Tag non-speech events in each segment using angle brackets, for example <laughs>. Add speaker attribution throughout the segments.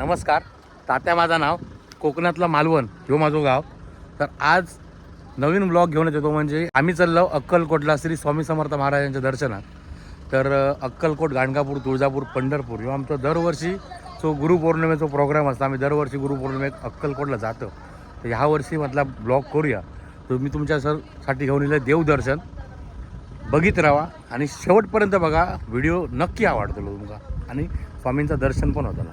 Speaker 1: नमस्कार. तात्या माझं नाव. कोकणातलं मालवण ह्यो माझं गाव. तर आज नवीन ब्लॉग घेऊन येतो म्हणजे आम्ही चाललो अक्कलकोटला श्री स्वामी समर्थ महाराजांच्या दर्शनात. तर अक्कलकोट गाणगापूर तुळजापूर पंढरपूर ह्यो आमचा दरवर्षी जो गुरुपौर्णिमेचा प्रोग्राम असतो आम्ही दरवर्षी गुरुपौर्णिमेक अक्कलकोटला जातो. तर ह्या वर्षी म्हटला ब्लॉग करूया. तर मी तुमच्या सरसाठी घेऊन येलं देवदर्शन. बघित राहा आणि शेवटपर्यंत बघा व्हिडिओ नक्की आवडतो तुमका आणि स्वामींचं दर्शन पण होतं ना.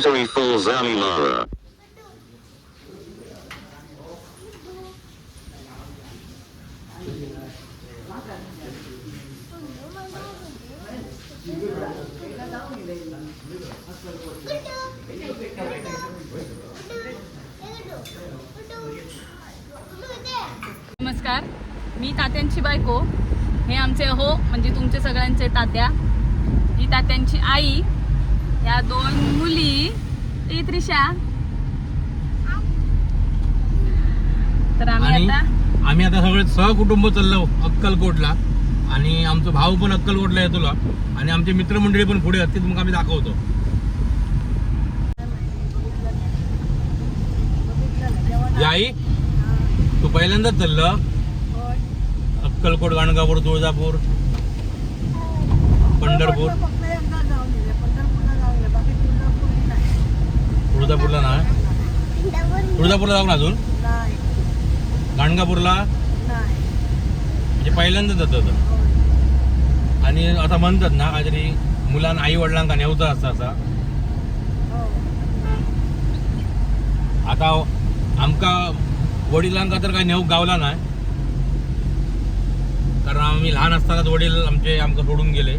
Speaker 2: Battery full Zamilara.
Speaker 3: नमस्कार मी तात्यांची बायको. हे आमचे हो म्हणजे तुमचे सगळ्यांचे तात्या. ही तात्यांची आई. या दोन मुली ती त्रिशा. तर आम्ही
Speaker 1: आणि
Speaker 3: आता
Speaker 1: आम्ही आता सगळे सहकुटुंब चाललो अक्कलकोटला. आणि आमचं भाऊ पण अक्कलकोटला येतो आणि आमचे मित्रमंडळी पण पुढे असतील मग आम्ही दाखवतो. आई तू पहिल्यांदाच चाललं. अक्कलकोट गाणगापूर तुळजापूर पंढरपूर. तुळजापूरला ना? तुळजापूरला जाऊ ना अजून? गाणगापूरला? म्हणजे पहिल्यांदाच जात होतं आणि आता म्हणतात ना काहीतरी मुलांना आई वडिलांका नेवतं असतं असं. आता आमका वडिलांका तर काही नेऊ गावला नाही. कारण आम्ही लहान असतानाच वडील आमचे आमका सोडून गेले.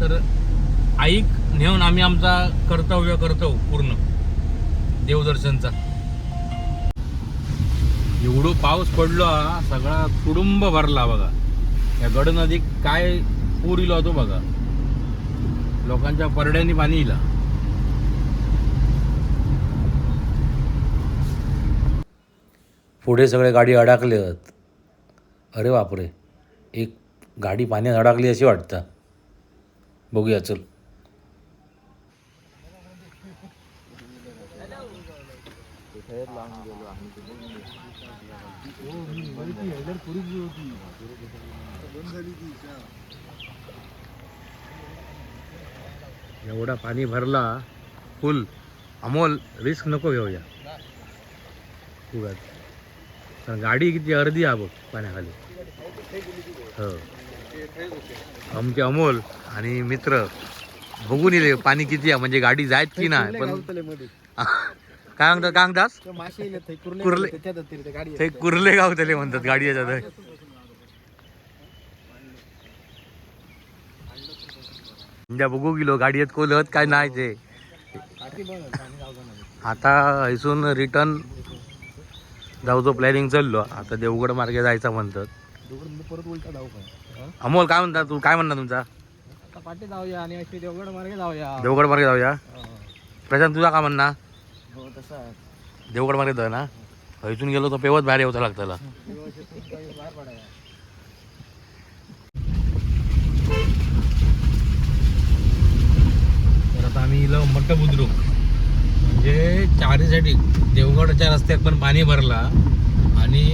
Speaker 1: तर आईक नेऊन आम्ही आमचा कर्तव्य करतो पूर्ण. देवदर्शनचा. एवढं पाऊस पडलो हा सगळा कुडुंब भरला बघा. या गड नदीत काय पूर इलो होतो बघा. लोकांच्या परड्यांनी पाणी इला पुढे सगळे गाडी अडकले आहेत अरे बापरे. एक गाडी पाण्यात अडकली अशी वाटतं. बघूया चल. एवढा पाणी भरला फुल. अमोल रिस्क नको घेऊया. उगाच. कारण गाडी किती अर्धी आहे बघ पाण्याखाली. हो. आमचे अमोल आणि मित्र बघून येले पाणी किती आहे म्हणजे गाडी जायत की नाही पण <laughs> काय म्हणतात काय म्हणतात? कुर्ले ते कुर्ले गाव त्याले म्हणतात गाडी याच्यात म्हणजे बघू गेलो गाडी येत कोलत काय नाही ते. आता इथून रिटर्न जाऊचं प्लॅनिंग चाललो. आता देवगड मार्गे जायचं म्हणतात.
Speaker 4: का
Speaker 1: अमोल काय म्हणता तू? काय म्हणणार तुमचा?
Speaker 4: देवगड मार्गे जाऊया.
Speaker 1: देवगड मार्गे जाऊया? प्रशांत तुझा का म्हणणार
Speaker 4: हो तसा
Speaker 1: देवगड मार्गे ना? इथून गेलो तर पेवत बाहेर येवचं लागतं
Speaker 4: बाहेर
Speaker 1: तर आता आम्ही इलो मट्ट बुद्रुक म्हणजे चारीसाठी देवगडच्या रस्त्यात पण पाणी भरला आणि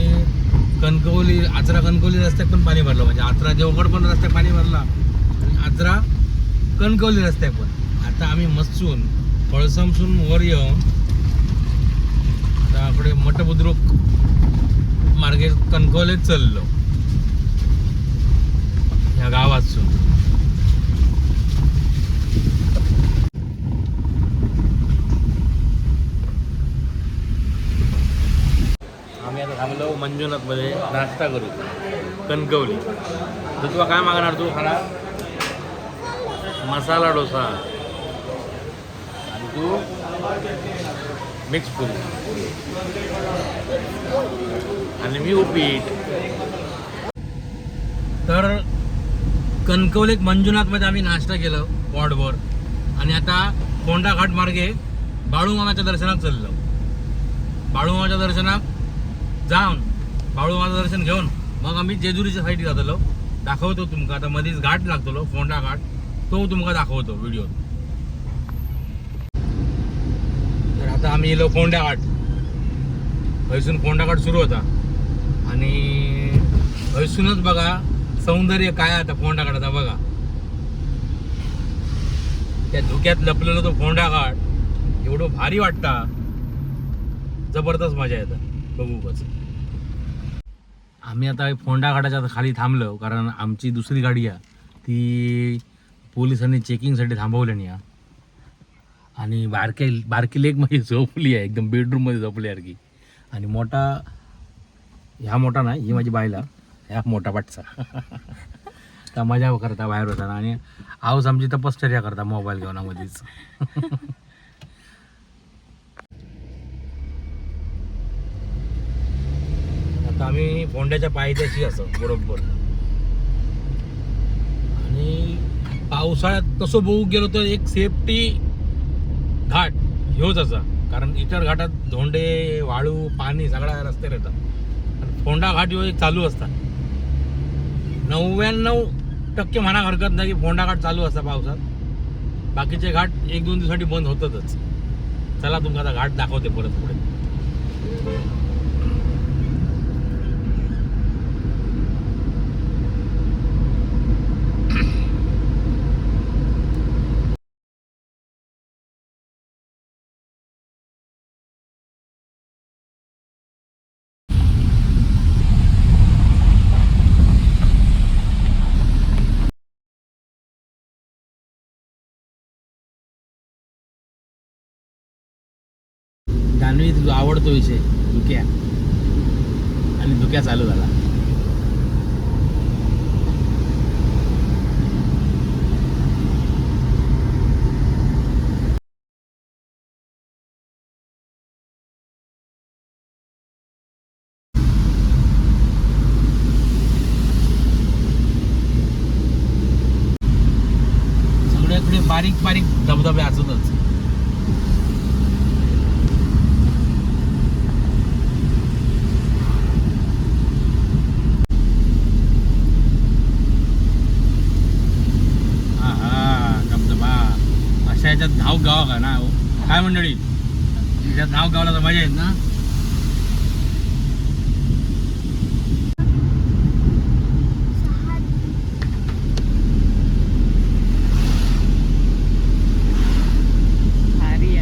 Speaker 1: कणकवली आचरा कणकवली रस्त्यात पण पाणी भरलं. म्हणजे आचरा देवगड पण रस्त्यात पाणी भरला आणि आचरा कणकवली रस्त्यात पण. आता आम्ही मस्तून पळसमसून वर येऊन आता मठबुद्रुक मार्गे कणकवलीत चाललो. ह्या गावातून. आम्ही आता थांबलो मंजुनाथमध्ये नाश्ता करू. कणकवली. तर तुला काय मागणार तू? खाणार मसाला डोसा. आणि तू? मिक्स पुरी आणि मी उपीट तर कणकवलीत मंजुनाथमध्ये आम्ही नाश्ता केलं पॉडवर आणि आता कोंडा घाट मार्गे बाळूमामाच्या दर्शनात चाललो. बाळूमामाच्या दर्शनात जाऊन बाळूमामाचं दर्शन घेऊन मग आम्ही जेजुरीच्या साईड जातलो दाखवतो तुमका आता मध्येच घाट लागतलो फोंडा घाट. तो तुमका दाखवतो व्हिडिओ तर आता आम्ही येलो फोंडा घाट हयसून फोंडा घाट सुरू होता. आणि हयसूनच बघा सौंदर्य काय आहे आता फोंडा घाटाचा बघा. त्या धुक्यात लपलेला तो फोंडा घाट एवढं भारी वाटता. जबरदस्त मजा येतं. बघूकच आम्ही आता फोंडा घाटाच्या खाली थांबलो कारण आमची दुसरी गाडी आहे. ती पोलिसांनी चेकिंगसाठी थांबवली या आणि बारके बारकी लेक माझी झोपली आहे एकदम बेडरूममध्ये झोपली आणि मोठा ह्या मोठा नाही ही माझी बायला ह्या मोठा पाठचा. तर मजा करता बाहेर होता आणि आऊस आमची तपश्चर्या करता मोबाईल घेऊनमध्येच. आता आम्ही फोंड्याच्या पायथ्याशी असं बरोबर. आणि पावसाळ्यात तसं बघू गेलो तर एक सेफ्टी घाट ह्योच असा. कारण इतर घाटात धोंडे वाळू पाणी सगळ्या रस्ते येतात आणि फोंडा घाट ह्यो एक चालू असता. नव्याण्णव टक्के म्हणा हरकत नाही की फोंडा घाट चालू असता पावसात. बाकीचे घाट एक दोन दिवसासाठी बंद होतातच. चला तुमका आता घाट दाखवते परत पुढे. जान्हवी तुझा आवडतो विषय धुक्या. आणि धुक्या चालू झाला सगळ्याकडे बारीक बारीक धबधबे असतच हा हा धबधबा अशा याच्यात धाव गावा का ना हो काय मंडळी? त्याच्यात नाव गावला तर मजा येत ना?
Speaker 3: भारी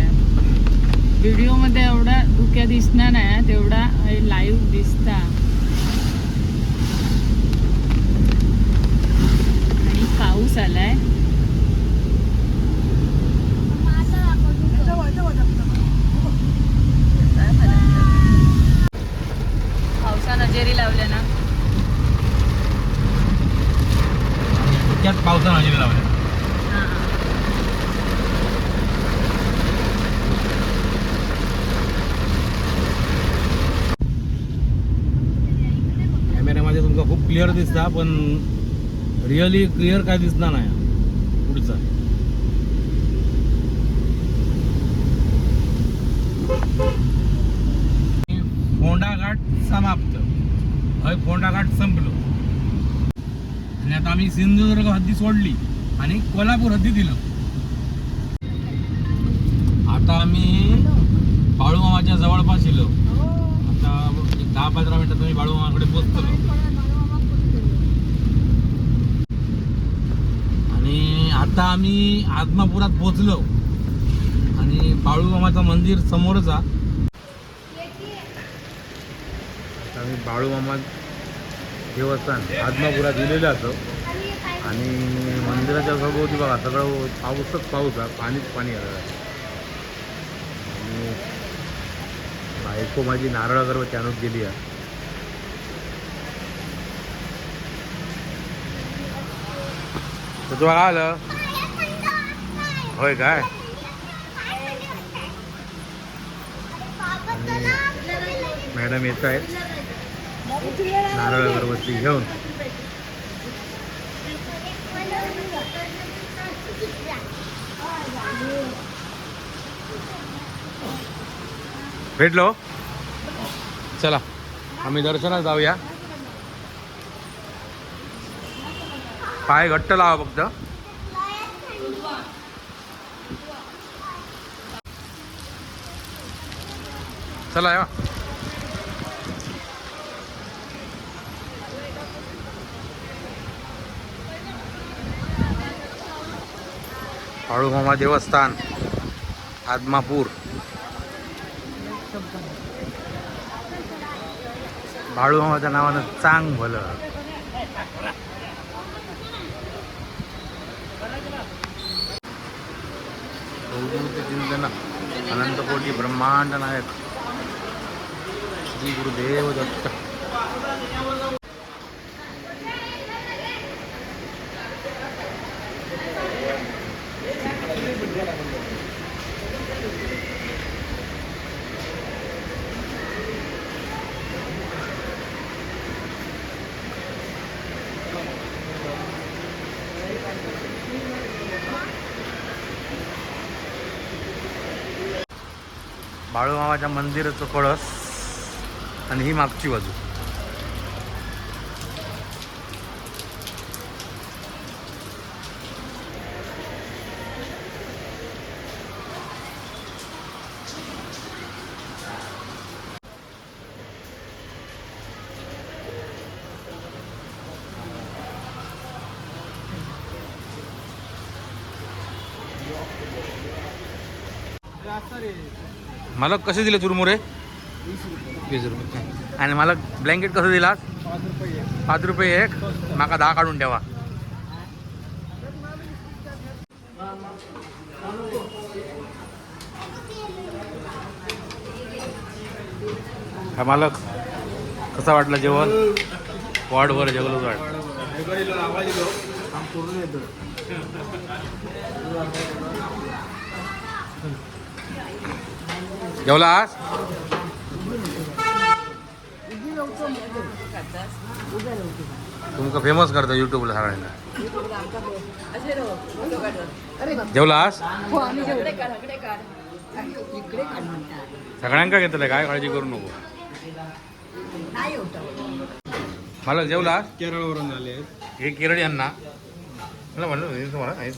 Speaker 3: व्हिडिओमध्ये एवढा धुक्या दिसणार नाही तेवढा लाईव्ह दिसता. आणि पाऊस आलाय. पावसानं जेरी लावल्या ना.
Speaker 1: त्यात पावसानं हजेरी लावल्या
Speaker 3: हा
Speaker 1: कॅमेऱ्यामध्ये तुमका खूप क्लिअर दिसता पण रिअली क्लिअर काय दिसणार नाही. पुढचा. फोंडा घाट समाप्त. हय फोंडा घाट संपलो. आणि आता आम्ही सिंधुदुर्ग हद्दी सोडली आणि कोल्हापूर हद्दी दिलं. आता आम्ही बाळूमामाच्या जवळपास येलो. आता दहा पंधरा मिनिटात तुम्ही बाळूमामाकडे पोचतो आणि आता आम्ही आदमापुरात पोचलो आणि बाळूमामाचं मंदिर समोरच आहे आम्ही बाळूमामा देवस्थान आदमापुरात दिलेलं असं. आणि मंदिराच्या सभोवती बघा सगळं पाऊसच पाऊस आहे पाणीच पाणी आलं आणि बायको माझी नारळ अगरबत्ती आणून गेली आहे. तर तुला काय आलं? होय काय? मॅडम येत आहेत. नारळ अगरबत्ती घेऊन. भेटलो? चला आम्ही दर्शनात जाऊया. पाय घट्ट लावा फक्त. चला या. काळूमामा देवस्थान आदमापूर. बाळूमामाच्या नावानं चांग भलं. चिंतन अनंतकोटी ब्रह्मांड नायक श्री गुरुदेव दत्त. बाळूमामाच्या मंदिराचं कळस आणि ही मागची बाजू. मला कसे दिले चुरमुरे? वीस रुपये. आणि मला ब्लँकेट कसं दिलास
Speaker 4: पाच रुपये
Speaker 1: एक. माका दहा काढून ठेवा. काय मालक कसं वाटलं जेवण? वाढवर जेवलं वाट
Speaker 4: पूर्ण येतो
Speaker 1: जेवलास तुमका फेमस करता युट्यूबला सगळ्यांना जेवलास सगळ्यांका घेतलंय काय काळजी करू नको मला जेवलास
Speaker 4: केरळवरून आले
Speaker 1: हे केरळ यांना मला म्हणलं हे तुम्हाला काहीच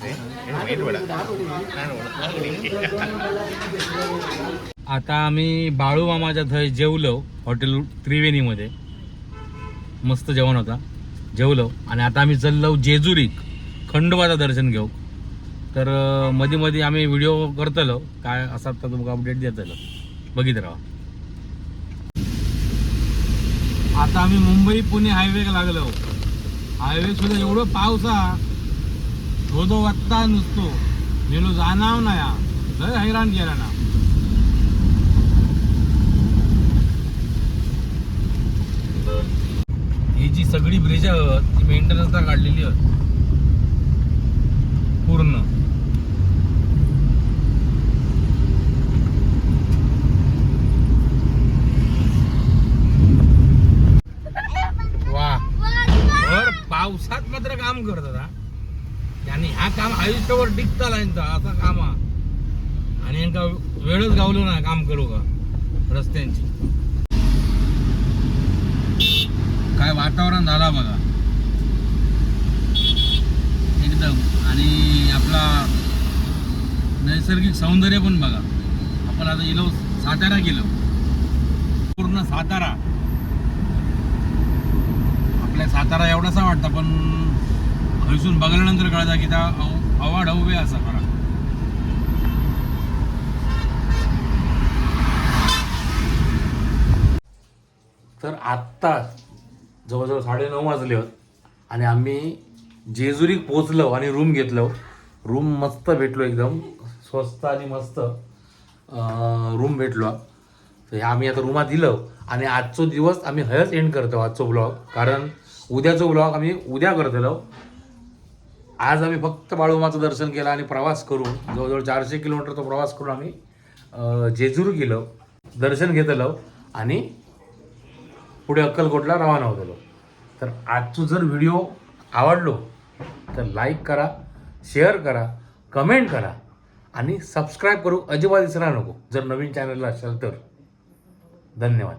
Speaker 1: आता आम्ही बाळू मामाच्या थंय जेवलो हॉटेल त्रिवेणीमध्ये. मस्त जेवण होता. जेवलो. आणि आता आम्ही चाललो जेजुरीक. खंडोबाचं दर्शन घेऊ. तर मधी मध्ये मध्ये आम्ही व्हिडिओ करतलो. काय असा तर तुमका अपडेट देतलो. बघित राहा आता आम्ही मुंबई पुणे हायवेक लागलो. हायवे सुद्धा एवढं पाऊस हा धोधो वाजता नुसतो। गेलो जाणार ना या। लय हैराण केला ना। ही जी सगळी ब्रिज आहेत ती मेंटेनन्स काढलेली आहेत. पूर्ण वा भर पावसात मात्र काम करतात हा आणि हा काम आयुष्यावर टिकताला यांचा असा काम हा. आणि यांका वेळच गावलो ना काम करू का रस्त्यांची. काय वातावरण झाला बघा. एकदम. आणि आपला नैसर्गिक सौंदर्य पण बघा. आपण आता गेलो सातारा गेलो. पूर्ण सातारा. आपल्या सातारा एवढासा वाटतं पण हयसून बघल्यानंतर कळता की त्या अव- अवाढ उभे असा खरा. तर आत्ता जवळजवळ साडेनऊ वाजले होत आणि आम्ही जेजुरी पोचलो आणि रूम घेतलो. रूम मस्त भेटलो एकदम. स्वस्त आणि मस्त रूम भेटलो. तर हे आम्ही आता रूमात दिलं आणि आजचो दिवस आम्ही हयच एंड करतो आजचो ब्लॉग कारण उद्याचो ब्लॉग आम्ही उद्या करतलो आज आम्ही फक्त बाळूमाचं दर्शन केलं आणि प्रवास करून जवळजवळ चारशे किलोमीटर तो प्रवास करून आम्ही जेजूर गेलो दर्शन घेतलं आणि पुढे अक्कलकोटला रवाना होतलो. तर आजचं जर व्हिडिओ आवडलो तर लाईक करा शेअर करा कमेंट करा आणि सबस्क्राईब करू अजिबात विसरा नको जर नवीन चॅनलला असेल तर. धन्यवाद.